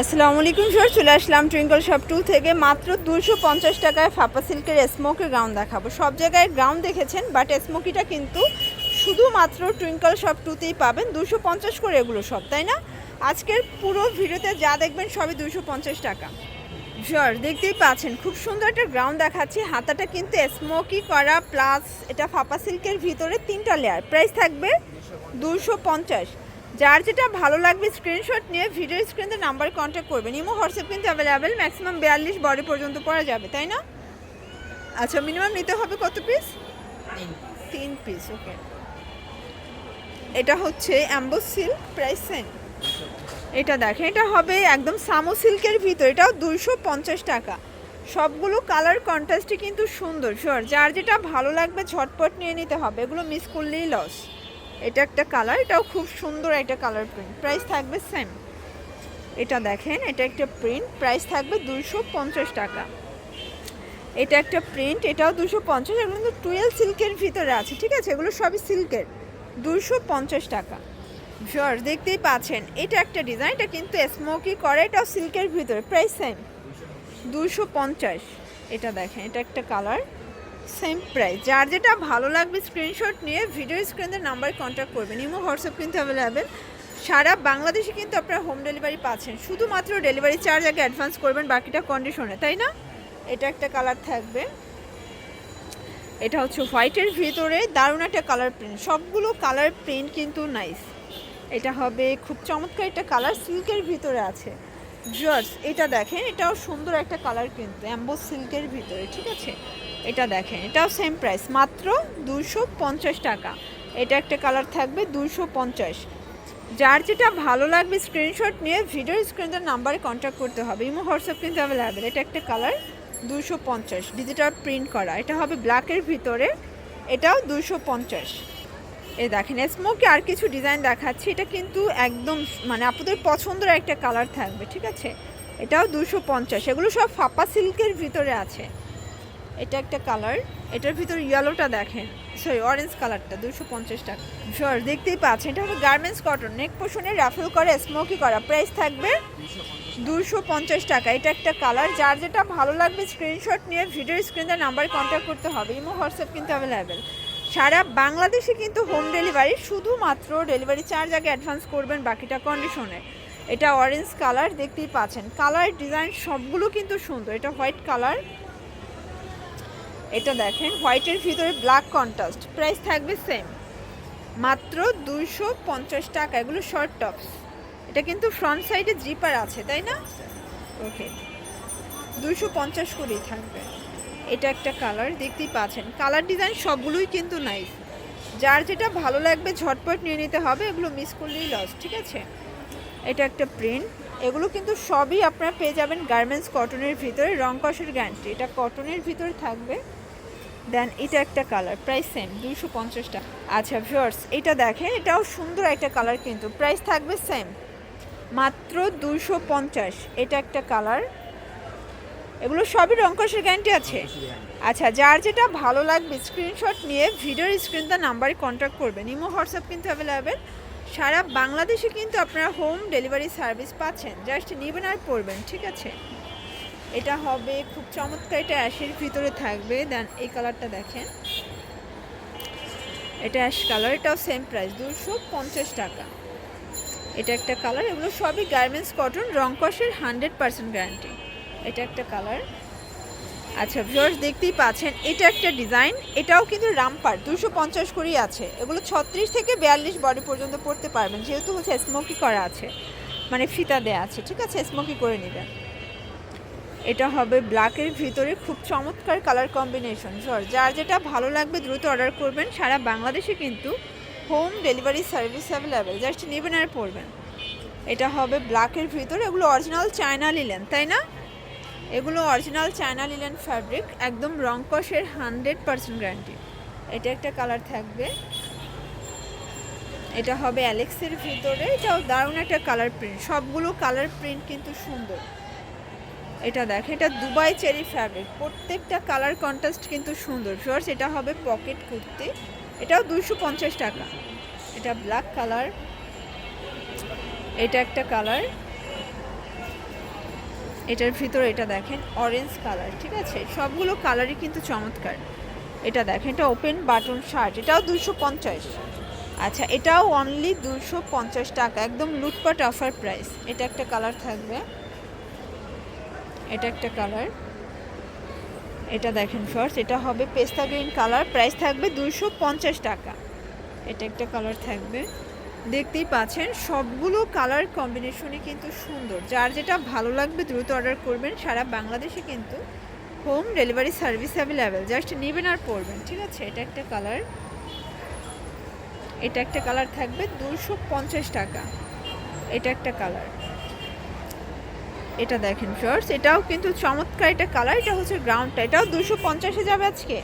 আসসালামু আলাইকুম স্যার চলে আসলাম টুইঙ্কল শপ টু থেকে। মাত্র দুশো পঞ্চাশ টাকায় ফাপা সিল্কের স্মোকের গ্রাউন্ড দেখাবো। সব জায়গায় গ্রাউন্ড দেখেছেন বাট স্মোকিটা কিন্তু শুধুমাত্র টুইঙ্কল শপ টুতেই পাবেন। দুশো পঞ্চাশ করে এগুলো সব, তাই না? আজকের পুরো ভিডিওতে যা দেখবেন সবই দুশো পঞ্চাশ টাকা। স্যার দেখতেই পাচ্ছেন, খুব সুন্দর একটা গ্রাউন্ড দেখাচ্ছি। হাতাটা কিন্তু স্মোকি করা প্লাস এটা ফাপা সিল্কের ভিতরে তিনটা লেয়ার প্রাইস থাকবে দুশো পঞ্চাশ। যার যেটা ভালো লাগবে স্ক্রিনশট নিয়ে ভিডিও স্ক্রিনে নাম্বার কন্ট্যাক্ট করবেন। ইমো হোয়াটসঅ্যাপ কিন্তু অ্যাভেলেবেল ম্যাক্সিমাম বিয়াল্লিশ বডি পর্যন্ত পরা যাবে তাই না? আচ্ছা মিনিমাম নিতে হবে কত পিস তিন পিস ওকে এটা হচ্ছে অ্যাম্বো সিল্ক প্রাইস সেম এটা দেখেন এটা হবে একদম সামো সিল্কের ভিতর এটাও দুইশো পঞ্চাশ টাকা। সবগুলো কালার কন্ট্রাস্টই কিন্তু সুন্দর শিওর যার যেটা ভালো লাগবে ঝটপট নিয়ে নিতে হবে এগুলো মিস করলেই লস এটা একটা কালার এটাও খুব সুন্দর একটা কালার প্রিন্ট প্রাইস থাকবে সেম এটা দেখেন, এটা একটা প্রিন্ট প্রাইস থাকবে দুশো টাকা। এটা একটা প্রিন্ট এটাও দুশো পঞ্চাশ, এগুলো কিন্তু টুয়েলভ সিল্কের ভিতরে আছে, ঠিক আছে? এগুলো সবই সিল্কের দুশো পঞ্চাশ টাকা। শিওর দেখতেই পাচ্ছেন, এটা একটা ডিজাইন এটা কিন্তু স্মোকি করে, এটাও সিল্কের ভিতরে প্রাইস সেম দুশো পঞ্চাশ, এটা দেখেন, এটা একটা কালার সেম প্রাইস যার যেটা ভালো লাগবে স্ক্রিনশট নিয়ে ভিডিও স্ক্রিনের নাম্বার কন্ট্যাক্ট করবেন। ইমো হোয়াটসঅ্যাপ কিন্তু অ্যাভেলেবেল সারা বাংলাদেশে কিন্তু আপনারা হোম ডেলিভারি পাচ্ছেন। শুধুমাত্র ডেলিভারি চার্জ আগে অ্যাডভান্স করবেন, বাকিটা কন্ডিশনে তাই না? এটা একটা কালার থাকবে। এটা হচ্ছে হোয়াইটের ভিতরে দারুণ একটা কালার প্রিন্ট সবগুলো কালার প্রিন্ট কিন্তু নাইস এটা হবে খুব চমৎকার একটা কালার সিল্কের ভিতরে আছে। জর্জ এটা দেখেন, এটাও সুন্দর একটা কালার কিন্তু অ্যাম্বো সিল্কের ভিতরে, ঠিক আছে? এটা দেখেন, এটাও সেম প্রাইস মাত্র দুশো পঞ্চাশ টাকা। এটা একটা কালার থাকবে দুশো পঞ্চাশ। যার যেটা ভালো লাগবে স্ক্রিনশট নিয়ে ভিডিও স্ক্রিনের নাম্বারে কন্ট্যাক্ট করতে হবে। ইমো হোয়াটসঅ্যাপ কিন্তু অ্যাভেলেবেল এটা একটা কালার দুশো পঞ্চাশ ডিজিটাল প্রিন্ট করা। এটা হবে ব্ল্যাকের ভিতরে, এটাও দুশো পঞ্চাশ। এই দেখেন স্মোকে আর কিছু ডিজাইন দেখাচ্ছি, এটা কিন্তু একদম মানে আপনাদের পছন্দের একটা কালার থাকবে, ঠিক আছে? এটাও দুশো পঞ্চাশ, এগুলো সব ফাপা সিল্কের ভিতরে আছে। এটা একটা কালার। এটার ভিতরে ইয়েলোটা দেখেন। সরি অরেঞ্জ কালারটা, দুশো পঞ্চাশ টাকা। সর দেখতেই পাচ্ছেন। এটা হবে গার্মেন্টস কটন নেক পোষণে রাফেল করে স্মোকি করা। প্রাইস থাকবে দুশো পঞ্চাশ টাকা। এটা একটা কালার, যার যেটা ভালো লাগবে স্ক্রিনশট নিয়ে ভিডিও স্ক্রিনে নাম্বার কন্ট্যাক্ট করতে হবে। ইমো, হোয়াটসঅ্যাপ কিন্তু অ্যাভেলেবেল সারা বাংলাদেশে কিন্তু হোম ডেলিভারি শুধুমাত্র ডেলিভারি চার্জ আগে অ্যাডভান্স করবেন বাকিটা কন্ডিশনে এটা অরেঞ্জ কালার, দেখতেই পাচ্ছেন। কালার ডিজাইন সবগুলো কিন্তু সুন্দর। এটা হোয়াইট কালার এটা দেখেন, হোয়াইটের ভিতরে ব্ল্যাক কন্ট্রাস্ট। প্রাইস থাকবে সেম মাত্র দুইশো পঞ্চাশ টাকা। এগুলো শর্ট টপস এটা কিন্তু ফ্রন্ট সাইডে জিপার আছে, তাই না? ওকে দুইশো পঞ্চাশ করেই থাকবে। এটা একটা কালার দেখতেই পাচ্ছেন। কালার ডিজাইন সবগুলোই কিন্তু নাইস যার যেটা ভালো লাগবে ঝটপট নিয়ে নিতে হবে, এগুলো মিস করলেই লস ঠিক আছে? এটা একটা প্রিন্ট এগুলো কিন্তু সবই আপনারা পেয়ে যাবেন গার্মেন্টস কটনের ভিতরে। রং কষের গ্যারান্টি এটা কটনের ভিতরে থাকবে। দেন এটা একটা কালার প্রাইস সেম দুশো পঞ্চাশ টাকা। আচ্ছা ভিউয়ার্স এটা দেখেন এটাও সুন্দর একটা কালার কিন্তু প্রাইস থাকবে সেম মাত্র দুশো পঞ্চাশ এটা একটা কালার। এগুলো সবই রংকশের গ্যারান্টি আছে। আচ্ছা যার যেটা ভালো লাগবে স্ক্রিনশট নিয়ে ভিডিওর স্ক্রিনটা নাম্বারে কন্ট্যাক্ট করবেন। ইমো হোয়াটসঅ্যাপ কিন্তু অ্যাভেলেবেল সারা বাংলাদেশে কিন্তু আপনারা হোম ডেলিভারি সার্ভিস পাচ্ছেন। জাস্ট নেবেন আর পড়বেন ঠিক আছে? এটা হবে, খুব চমৎকার এটা অ্যাশের ভিতরে থাকবে। দেন এই কালারটা দেখেন। এটা অ্যাশ কালার, এটাও সেম প্রাইস দুশো পঞ্চাশ টাকা। এটা একটা কালার, এগুলো সবই গার্মেন্টস কটন রংকশের হান্ড্রেড পার্সেন্ট গ্যারান্টি এটা একটা কালার। আচ্ছা ভিউয়ার্স দেখতেই পাচ্ছেন, এটা একটা ডিজাইন এটাও কিন্তু রামপার দুশো পঞ্চাশ করেই আছে। এগুলো ছত্রিশ থেকে বিয়াল্লিশ বডি পর্যন্ত পড়তে পারবেন, যেহেতু হচ্ছে স্মোকি করা আছে মানে ফিতা দেয়া আছে, ঠিক আছে? স্মোকি করে নেবেন। এটা হবে ব্ল্যাকের ভিতরে খুব চমৎকার কালার কম্বিনেশন সর যার যেটা ভালো লাগবে দ্রুত অর্ডার করবেন। সারা বাংলাদেশে কিন্তু home delivery service available just নেবেন আর পড়বেন এটা হবে ব্ল্যাকের ভিতরে। এগুলো অরিজিনাল চায়না লিলেন তাই না? এগুলো অরিজিনাল চায়না লিলেন ফ্যাব্রিক একদম রংকশের হান্ড্রেড পার্সেন্ট গ্যারান্টি এটা একটা কালার থাকবে। এটা হবে অ্যালেক্সের ভিতরে। এটাও দারুণ একটা কালার প্রিন্ট সবগুলো কালার প্রিন্ট কিন্তু সুন্দর। এটা দেখ, এটা দুবাই চেরি ফ্যাব্রিক। প্রত্যেকটা কালার কন্ট্রাস্ট কিন্তু সুন্দর। ফিওর্স এটা হবে পকেট কুর্তি। এটাও দুশো পঞ্চাশ টাকা। এটা ব্ল্যাক কালার এটা একটা কালার এটার ভিতরে এটা দেখেন অরেঞ্জ কালার ঠিক আছে? সবগুলো কালারই কিন্তু চমৎকার। এটা দেখেন এটা ওপেন বাটন শার্ট এটাও দুশো পঞ্চাশ। আচ্ছা এটাও অনলি দুশো পঞ্চাশ টাকা, একদম লুটপাট অফার প্রাইস এটা একটা কালার থাকবে। এটা একটা কালার। এটা দেখেন ফার্স্ট এটা হবে পেস্তা গ্রিন কালার। প্রাইস থাকবে দুশো টাকা। এটা একটা কালার থাকবে। দেখতেই পাচ্ছেন, সবগুলো কালার কম্বিনেশনই কিন্তু সুন্দর। যার যেটা ভালো লাগবে দ্রুত অর্ডার করবেন। সারা বাংলাদেশে কিন্তু home delivery service available just নেবেন আর পড়বেন ঠিক আছে? এটা একটা কালার। এটা একটা কালার থাকবে দুশো টাকা। এটা একটা কালার। এটা দেখেন ফার্স্ট এটাও কিন্তু চমৎকার এটা কালার এটা হচ্ছে গ্রাউন্ডটা এটাও দুশো পঞ্চাশে যাবে আজকে।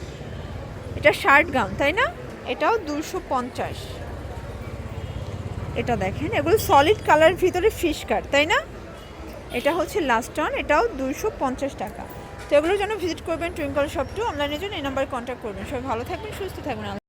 এটা শার্ট গাউন তাই না? এটাও দুশো পঞ্চাশ। এটা দেখেন, এগুলো সলিড কালার ভিতরে ফিশ কাট তাই না? এটা হচ্ছে লাস্ট অন এটাও দুশো পঞ্চাশ টাকা। তো এগুলোর জন্য ভিজিট করবেন টুইঙ্কল শপ টু অনলাইনের জন্য এই নাম্বারে কন্ট্যাক্ট করবেন। সবাই ভালো থাকবেন, সুস্থ থাকবেন